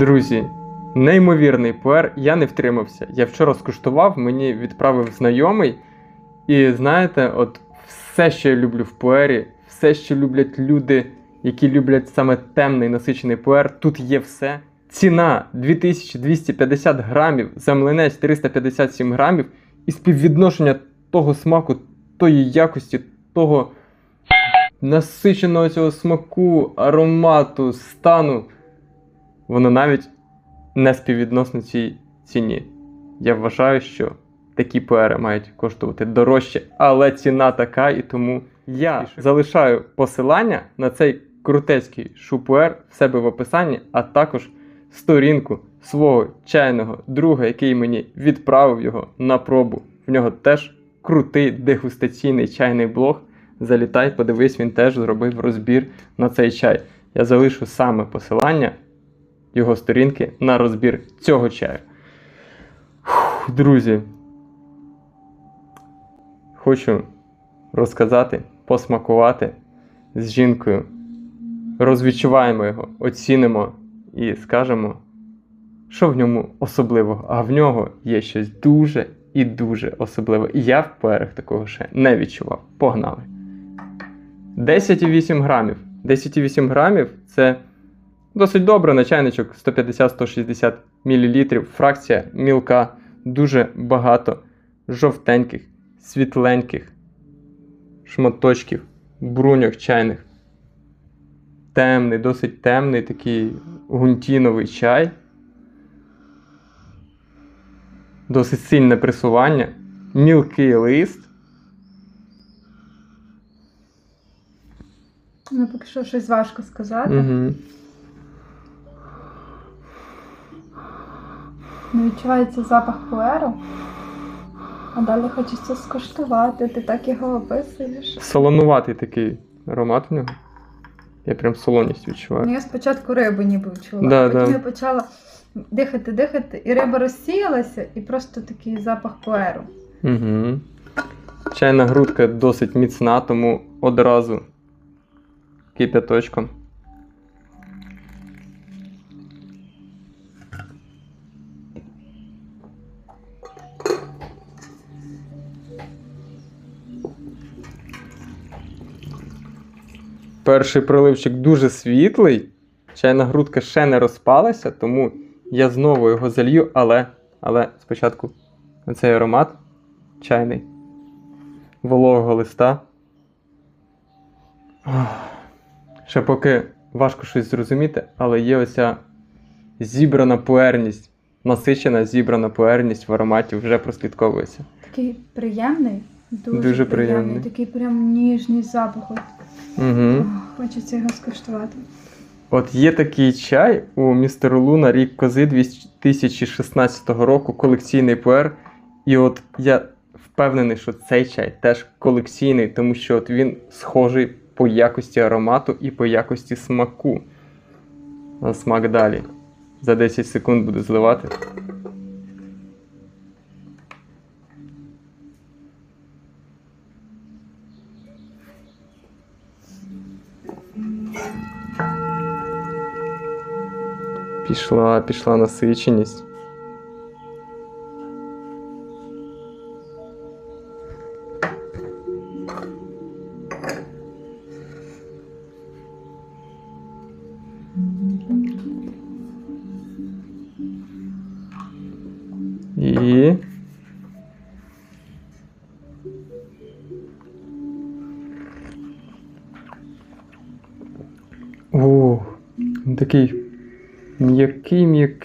Друзі, неймовірний пуер, я не втримався. Я вчора скуштував, мені відправив знайомий. І знаєте, от все, що я люблю в пуері, все, що люблять люди, які люблять саме темний насичений пуер, тут є все. Ціна 2250 грамів, за млинець 357 грамів, і співвідношення того смаку, тої якості, того насиченого цього смаку, аромату, стану, воно навіть не співвідносно цій ціні. Я вважаю, що такі пуери мають коштувати дорожче, але ціна така, і тому я залишаю посилання на цей крутецький шупуер в себе в описанні, а також сторінку свого чайного друга, який мені відправив його на пробу. В нього теж крутий дегустаційний чайний блог. Залітай, подивись, він теж зробив розбір на цей чай. Я залишу саме посилання його сторінки на розбір цього чаю. Фух, друзі, хочу розказати, посмакувати з жінкою. Розвідчуваємо його, оцінимо і скажемо, що в ньому особливого. А в нього є щось дуже і дуже особливе. І я в пуерах такого ще не відчував. Погнали! 10,8 грамів. 10,8 грамів це досить добре на чайничок 150-160 мл. Фракція мілка, дуже багато жовтеньких, світленьких шматочків, бруньок чайних. Темний, досить темний такий гунтіновий чай. Досить сильне пресування, мілкий лист. Ну, поки що щось важко сказати. Угу. Не відчувається запах пуеру. А далі хочеться скуштувати. Ти так його описуєш. Солонуватий такий аромат в нього. Я прям солоність відчуваю. Ну, я спочатку рибу ніби відчула. Да, Потім да. я почала дихати, дихати, і риба розсіялася, і просто такий запах пуеру. Угу. Чайна грудка досить міцна, тому одразу кип'яточком. Перший проливчик дуже світлий. Чайна грудка ще не розпалася, тому я знову його залью, але, але спочатку цей аромат чайний, вологого листа. Ще поки важко щось зрозуміти, але є оця зібрана пуерність, насичена зібрана пуерність в ароматі вже прослідковується. Такий приємний, дуже, Дуже приємний. приємний. Такий прям ніжний запах. От. Угу. Хочеться його скуштувати. От є такий чай у містер Луна рік кози 2016 року, колекційний пуер. І от я впевнений, що цей чай теж колекційний, тому що от він схожий по якості аромату і по якості смаку. На смак далі. За 10 секунд буду зливати. Пішла, пішла насиченість.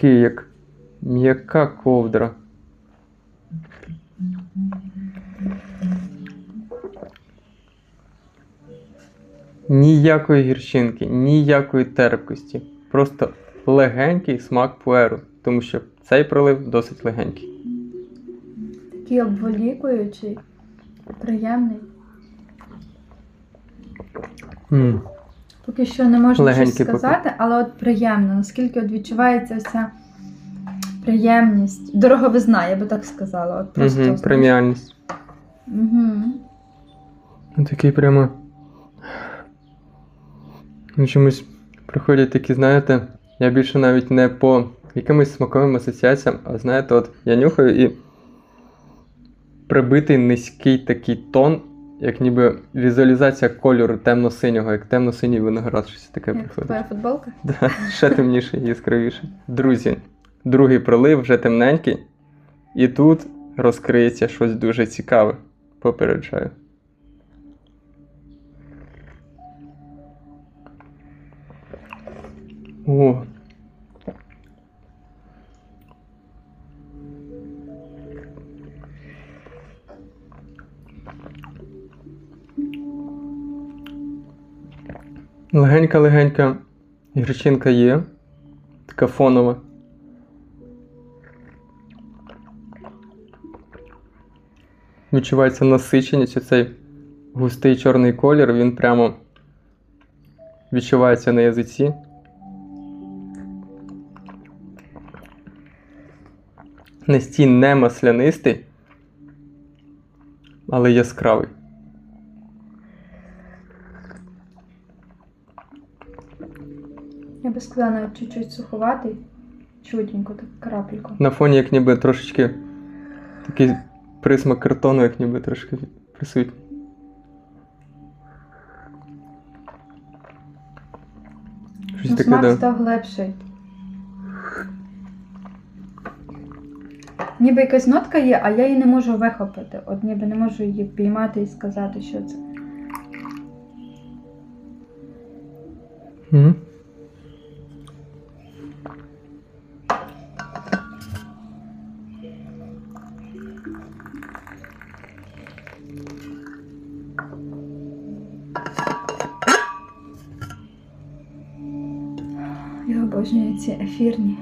М'який, м'який, як м'яка ковдра. Ніякої гірчинки, ніякої терпкості. Просто легенький смак пуеру, тому що цей пролив досить легенький. Такий обволікуючий, приємний. м Поки що не можна щось сказати, але от приємно, наскільки от відчувається вся приємність. Дороговизна, я би так сказала. От просто, Угу, преміальність. Угу. Такий прямо. Ну, чомусь приходять такі, знаєте, Я більше навіть не по якимось смаковим асоціаціям, а знаєте, от я нюхаю і прибитий низький такий тон, як ніби візуалізація кольору темно-синього, як темно-синій виноград, щось таке Як приходить. твоя футболка? Да, ще темніше, яскравіше. Друзі, другий пролив вже темненький, і тут розкриється щось дуже цікаве. Попереджаю. О. Легенька-легенька гірчинка є. Така фонова. Відчувається насиченість, оцей густий чорний колір, він прямо відчувається на язиці. Настій не маслянистий, але яскравий. Я би сказала, навіть чуть-чуть суховатий. Чуденько, так крапельку. На фоні як ніби трошечки такий присмак картону, як ніби трошки присутній. Щось Ну, таке, смак да. став глибший. Ніби якась нотка є, а я її не можу вихопити. От ніби не можу її піймати і сказати, що це. Мгм. Я обожнюю ці ефірні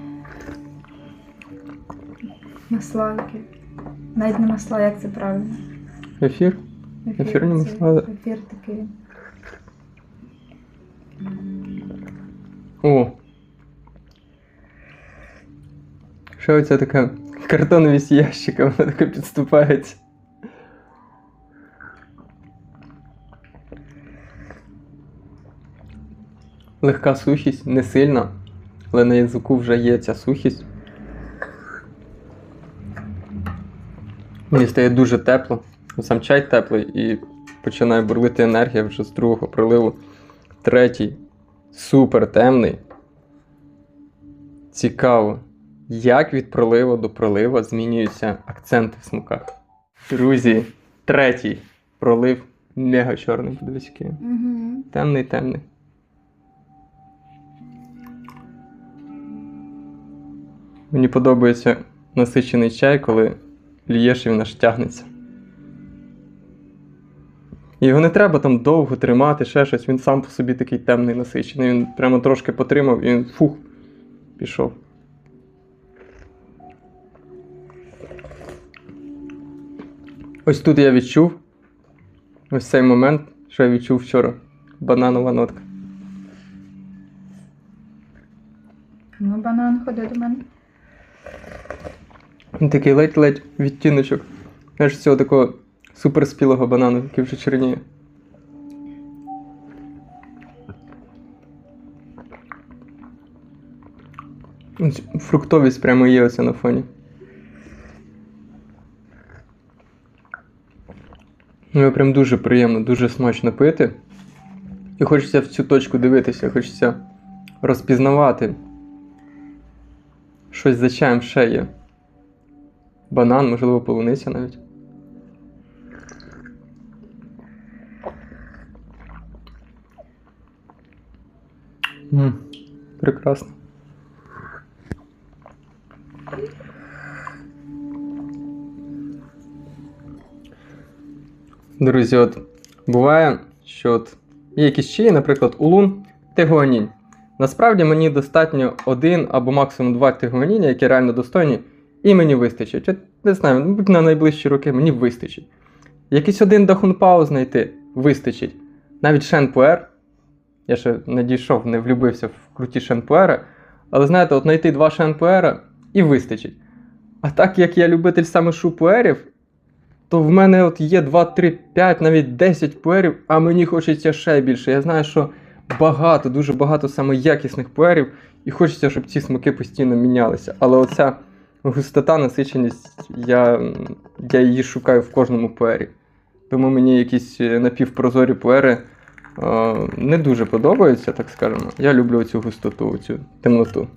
масла, які. Навіть не масла, як це правильно. Ефір? Ефір, Ефірні це- масла. Ефір такий. О. Що оця така картоновість ящика, вона така підступається. Легка сухість, не сильна, але на язику вже є ця сухість. Мені стає дуже тепло. Сам чай теплий і починає бурлити енергія вже з другого приливу. Третій супер темний. Цікаво, як від проливу до пролива змінюються акценти в смаках. Друзі, третій пролив мега чорний, подивись, Угу. Темний, темний. Мені подобається насичений чай, коли лієш і він аж тягнеться. Його не треба там довго тримати, ще щось. Він сам по собі такий темний насичений. Він прямо трошки потримав і він фух, пішов. Ось тут я відчув. Ось цей момент, що я відчув вчора. Бананова нотка. Ну, банан ходи до мене. Такий ледь-ледь відтіночок. Знаєш, цього такого суперспілого банану, який вже чорніє. Фруктовість прямо є оце на фоні. Ну, його прям дуже приємно, дуже смачно пити. І хочеться в цю точку дивитися, хочеться розпізнавати. Щось за чаєм ще є. Банан, можливо, полуниця навіть. М, прекрасно. Друзі, от буває, що от є якісь чаї, наприклад, улун, тегуанінь. Насправді мені достатньо один або максимум два тегуаніння, які реально достойні, і мені вистачить. Не знаю, на найближчі роки мені вистачить. Якийсь один дахунпау знайти вистачить. Навіть шенпуер. Я ще не дійшов, не влюбився в круті шенпуери. Але знаєте, от знайти два шенпуера і вистачить. А так як я любитель саме шупуерів, то в мене от є 2, 3, 5, навіть 10 пуерів, а мені хочеться ще більше. Я знаю, що багато, дуже багато саме якісних пуерів, І хочеться, щоб ці смаки постійно мінялися. Але оця густота, насиченість, я, я її шукаю в кожному пуері. Тому мені якісь е, напівпрозорі пуери е, не дуже подобаються, так скажемо. Я люблю цю густоту, цю темноту.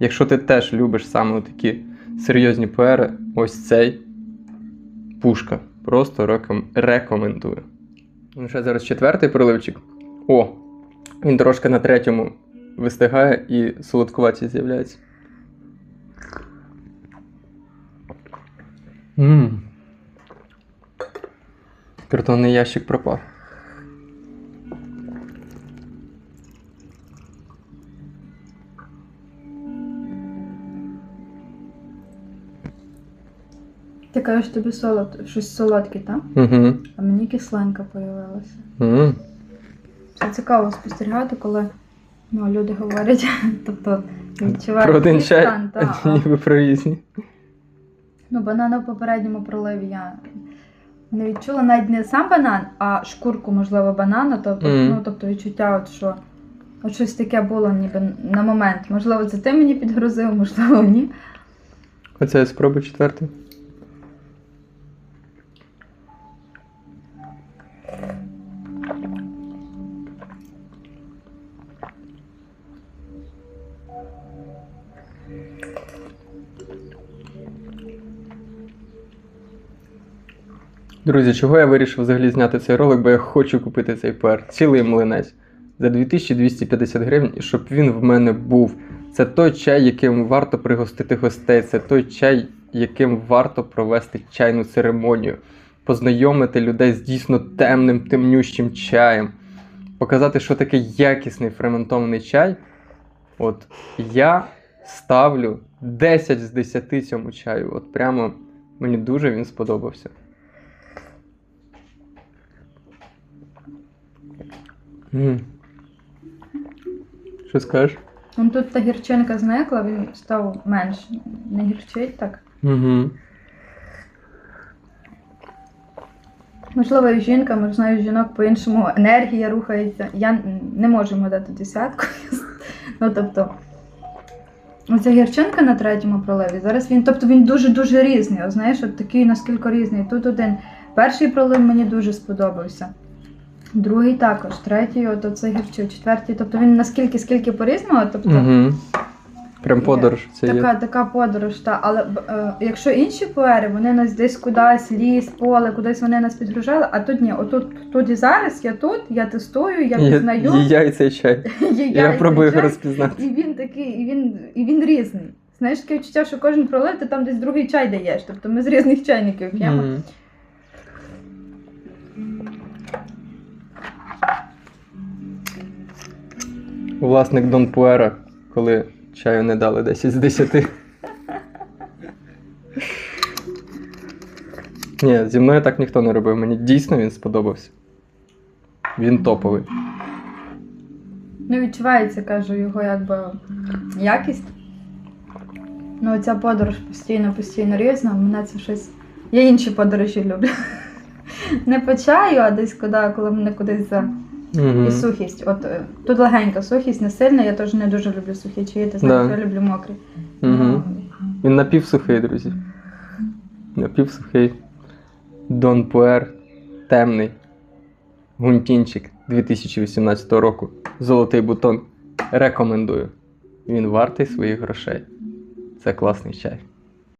Якщо ти теж любиш саме такі серйозні пуери, ось цей пушка. Просто реком... рекомендую. Ну, ще зараз четвертий проливчик. О! Він трошки на третьому вистигає і солодкуваті з'являється. Мм. Картонний ящик пропав. Ти кажеш, тобі солод, щось солодке, так? Угу. А мені кисленька появилася. Мм. Це цікаво спостерігати, коли ну, люди говорять, тобто відчувають Про один чай, ніби про різні. Ну, банан в попередньому проливі я не відчула навіть не сам банан, а шкурку, можливо, банану. Тобто, Мгм. ну, тобто відчуття, от, що от щось таке було ніби на момент. Можливо, це ти мені підгрузив, можливо, ні. Оце спроба спробую Друзі, чого я вирішив взагалі зняти цей ролик, бо я хочу купити цей пуер. Цілий млинець за 2250 гривень, і щоб він в мене був. Це той чай, яким варто пригостити гостей. Це той чай, яким варто провести чайну церемонію, познайомити людей з дійсно темним, темнющим чаєм, показати, що таке якісний ферментований чай. От я ставлю 10 з 10 цьому чаю. От прямо мені дуже він сподобався. М. Що скажеш? Ну, тут та гірчинка зникла, він став менш не гірчить так. Угу. Можливо, і жінка, може, знаю, жінок по-іншому енергія рухається. Я не можу йому дати десятку. Ну, тобто, оця гірчинка на третьому проливі. Зараз він, тобто він дуже-дуже різний. От, знаєш, от такий наскільки різний. Тут один. Перший пролив мені дуже сподобався. Другий також, третій, от оце гірчу, четвертий. Тобто він наскільки скільки по-різному, тобто Угу. Прям подорож це така, є. така подорож, та. але е, якщо інші поери, вони нас десь кудись, ліс, поле, кудись вони нас підгружали, а тут ні, отут тут і зараз я тут, я тестую, я пізнаю. Я, я і цей чай. є Я, яйця, пробую його розпізнати. І він такий, і він, і він різний. Знаєш, таке відчуття, що кожен пролив, ти там десь другий чай даєш. Тобто ми з різних чайників п'ємо. Мгм. Власник Дон Пуера, коли чаю не дали 10 з 10. Ні, зі мною так ніхто не робив. Мені дійсно він сподобався. Він топовий. Ну, відчувається, кажу, його якби якість. Ну, ця подорож постійно, постійно різна. Мене це щось. Я інші подорожі люблю. Не по чаю, а десь куди, коли мене кудись за. Угу. І сухість. От е, тут легенька сухість, не сильна, я теж не дуже люблю сухі чаї, ти знаєш, Да. я люблю мокрі. Угу. Він напівсухий, друзі. Напівсухий. Дон Пуер. Темний. Гунтінчик 2018 року. Золотий бутон. Рекомендую. Він вартий своїх грошей. Це класний чай.